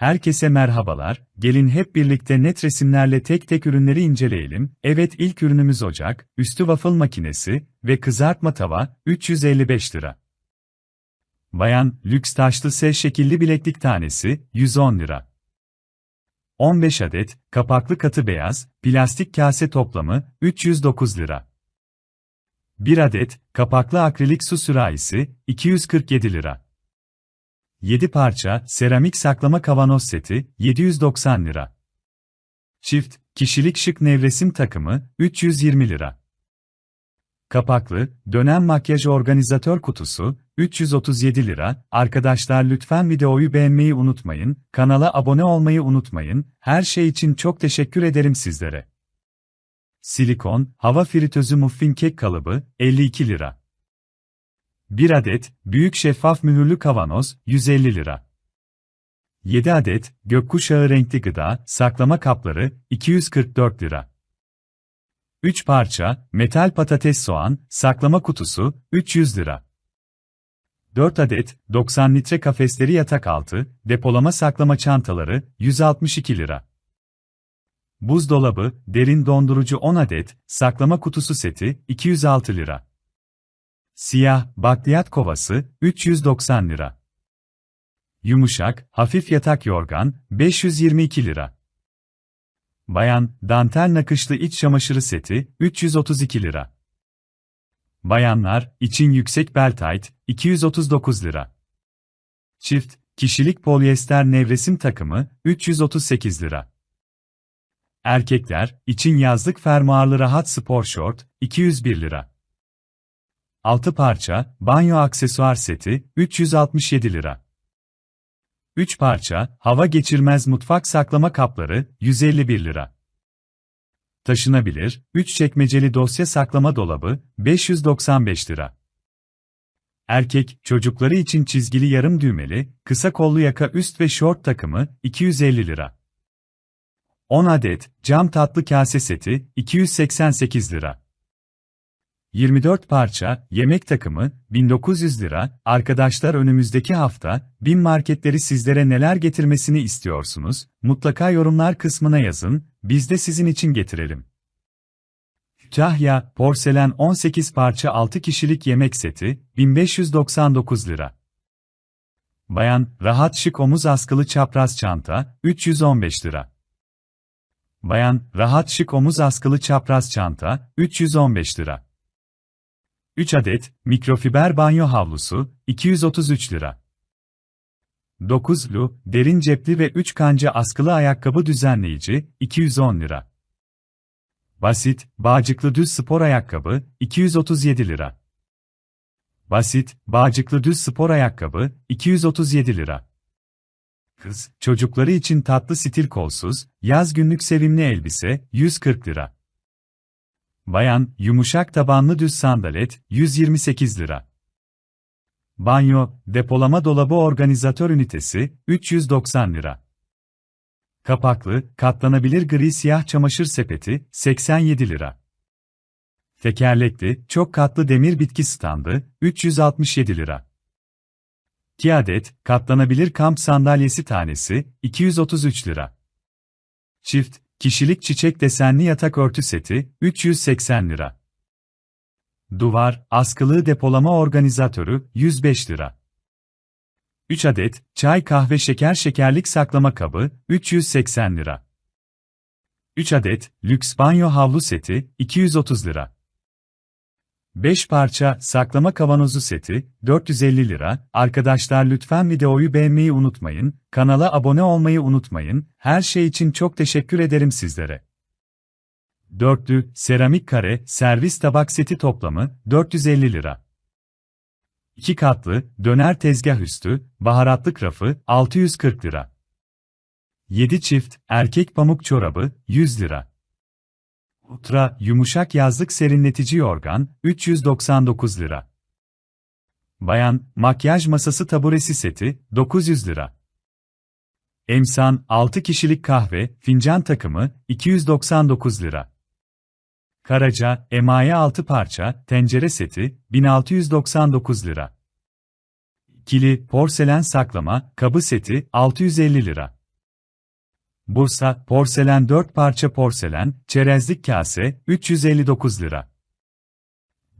Herkese merhabalar, gelin hep birlikte net resimlerle tek tek ürünleri inceleyelim. Evet ilk ürünümüz ocak, üstü waffle makinesi ve kızartma tava, 355 lira. Bayan, lüks taşlı S şekilli bileklik tanesi, 110 lira. 15 adet, kapaklı katı beyaz, plastik kase toplamı, 309 lira. 1 adet, kapaklı akrilik su sürahisi, 247 lira. 7 parça, seramik saklama kavanoz seti, 790 lira. Çift, kişilik şık nevresim takımı, 320 lira. Kapaklı, dönem makyaj organizatör kutusu, 337 lira. Arkadaşlar lütfen videoyu beğenmeyi unutmayın, kanala abone olmayı unutmayın, her şey için çok teşekkür ederim sizlere. Silikon, hava fritözü muffin kek kalıbı, 52 lira. 1 adet, büyük şeffaf mühürlü kavanoz, 150 lira. 7 adet, gökkuşağı renkli gıda, saklama kapları, 244 lira. 3 parça, metal patates soğan, saklama kutusu, 300 lira. 4 adet, 90 litre kafesleri yatak altı, depolama saklama çantaları, 162 lira. Buzdolabı, derin dondurucu 10 adet, saklama kutusu seti, 206 lira. Siyah, bakliyat kovası, 390 lira. Yumuşak, hafif yatak yorgan, 522 lira. Bayan, dantel nakışlı iç çamaşırı seti, 332 lira. Bayanlar, için yüksek bel tight, 239 lira. Çift, kişilik polyester nevresim takımı, 338 lira. Erkekler, için yazlık fermuarlı rahat spor şort, 201 lira. 6 parça, banyo aksesuar seti, 367 lira. 3 parça, hava geçirmez mutfak saklama kapları, 151 lira. Taşınabilir, 3 çekmeceli dosya saklama dolabı, 595 lira. Erkek, çocukları için çizgili yarım düğmeli, kısa kollu yaka üst ve şort takımı, 250 lira. 10 adet, cam tatlı kase seti, 288 lira. 24 parça, yemek takımı, 1900 lira. Arkadaşlar önümüzdeki hafta, bin marketleri sizlere neler getirmesini istiyorsunuz? Mutlaka yorumlar kısmına yazın, biz de sizin için getirelim. Cahya, porselen 18 parça 6 kişilik yemek seti, 1599 lira. Bayan, rahat şık omuz askılı çapraz çanta, 315 lira. Bayan, rahat şık omuz askılı çapraz çanta, 315 lira. 3 adet mikrofiber banyo havlusu 233 lira. 9'lu derin cepli ve 3 kanca askılı ayakkabı düzenleyici 210 lira. Basit bağcıklı düz spor ayakkabı 237 lira. Basit bağcıklı düz spor ayakkabı 237 lira. Kız çocukları için tatlı stil kolsuz yaz günlük sevimli elbise 140 lira. Bayan, yumuşak tabanlı düz sandalet, 128 lira. Banyo, depolama dolabı organizatör ünitesi, 390 lira. Kapaklı, katlanabilir gri siyah çamaşır sepeti, 87 lira. Tekerlekli, çok katlı demir bitki standı, 367 lira. 2 adet, katlanabilir kamp sandalyesi tanesi, 233 lira. Çift, Kişilik çiçek desenli yatak örtü seti, 380 lira. Duvar, askılı depolama organizatörü, 105 lira. 3 adet, çay kahve şeker şekerlik saklama kabı, 380 lira. 3 adet, lüks banyo havlu seti, 230 lira. 5 parça saklama kavanozu seti 450 lira. Arkadaşlar lütfen videoyu beğenmeyi unutmayın, kanala abone olmayı unutmayın. Her şey için çok teşekkür ederim sizlere. Dörtlü seramik kare servis tabak seti toplamı 450 lira. 2 katlı döner tezgah üstü baharatlık rafı 640 lira. 7 çift erkek pamuk çorabı 100 lira. Ultra, yumuşak yazlık serinletici yorgan, 399 lira. Bayan, makyaj masası taburesi seti, 900 lira. Emsan, 6 kişilik kahve, fincan takımı, 299 lira. Karaca, emaye 6 parça, tencere seti, 1699 lira. Kili, porselen saklama, kabı seti, 650 lira. Bursa, porselen 4 parça porselen, çerezlik kase, 359 lira.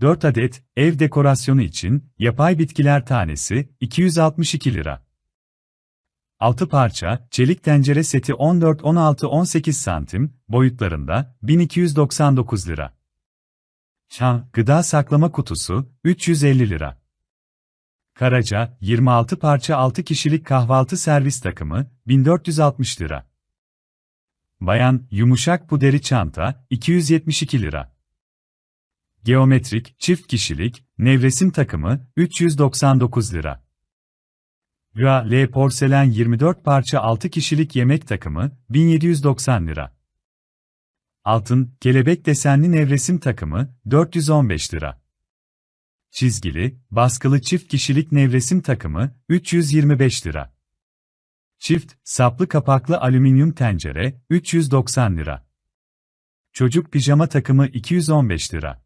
4 adet, ev dekorasyonu için, yapay bitkiler tanesi, 262 lira. 6 parça, çelik tencere seti 14, 16, 18 santim, boyutlarında, 1299 lira. Şan, gıda saklama kutusu, 350 lira. Karaca, 26 parça 6 kişilik kahvaltı servis takımı, 1460 lira. Bayan, yumuşak puderi çanta, 272 lira. Geometrik, çift kişilik, nevresim takımı, 399 lira. Rua L porselen 24 parça 6 kişilik yemek takımı, 1790 lira. Altın, kelebek desenli nevresim takımı, 415 lira. Çizgili, baskılı çift kişilik nevresim takımı, 325 lira. Çift, saplı kapaklı alüminyum tencere, 390 lira. Çocuk pijama takımı 215 lira.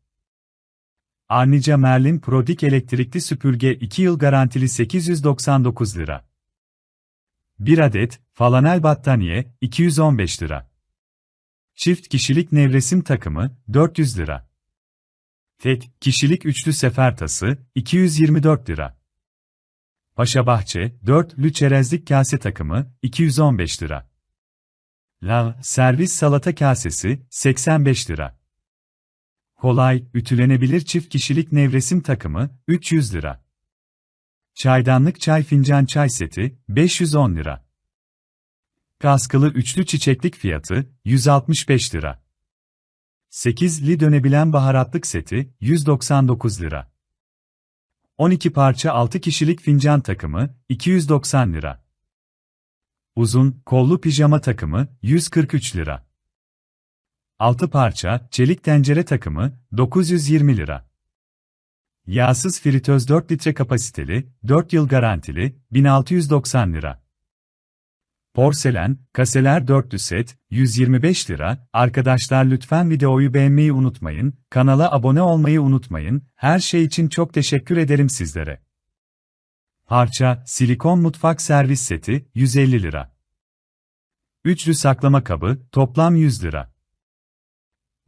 Arnica Merlin Prodik elektrikli süpürge 2 yıl garantili 899 lira. 1 adet, falanel battaniye, 215 lira. Çift kişilik nevresim takımı, 400 lira. Tek kişilik üçlü sefer tası, 224 lira. Paşa Bahçe, 4'lü çerezlik kase takımı, 215 lira. Lav, servis salata kasesi, 85 lira. Kolay, ütülenebilir çift kişilik nevresim takımı, 300 lira. Çaydanlık çay fincan çay seti, 510 lira. Kaskılı üçlü çiçeklik fiyatı, 165 lira. 8'li dönebilen baharatlık seti, 199 lira. 12 parça 6 kişilik fincan takımı, 290 lira. Uzun, kollu pijama takımı, 143 lira. 6 parça, çelik tencere takımı, 920 lira. Yağsız fritöz 4 litre kapasiteli, 4 yıl garantili, 1690 lira. Porselen, kaseler dörtlü set, 125 lira. Arkadaşlar lütfen videoyu beğenmeyi unutmayın, kanala abone olmayı unutmayın, her şey için çok teşekkür ederim sizlere. Parça, silikon mutfak servis seti, 150 lira. Üçlü saklama kabı, toplam 100 lira.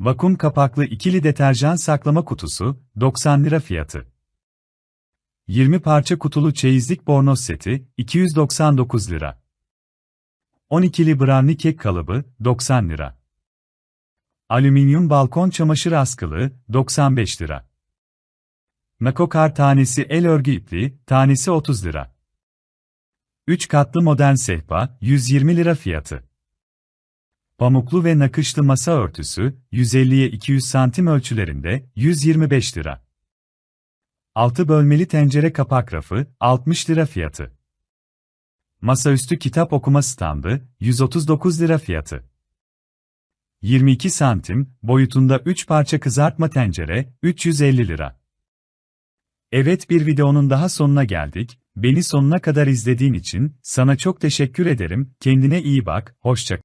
Vakum kapaklı ikili deterjan saklama kutusu, 90 lira fiyatı. 20 parça kutulu çeyizlik bornoz seti, 299 lira. 12'li brownie kek kalıbı, 90 lira. Alüminyum balkon çamaşır askılı, 95 lira. Nakokar tanesi el örgü ipli, tanesi 30 lira. 3 katlı modern sehpa, 120 lira fiyatı. Pamuklu ve nakışlı masa örtüsü, 150'ye 200 santim ölçülerinde, 125 lira. 6 bölmeli tencere kapak rafı, 60 lira fiyatı. Masaüstü kitap okuma standı, 139 lira fiyatı. 22 santim, boyutunda 3 parça kızartma tencere, 350 lira. Evet bir videonun daha sonuna geldik, beni sonuna kadar izlediğin için, sana çok teşekkür ederim, kendine iyi bak, hoşça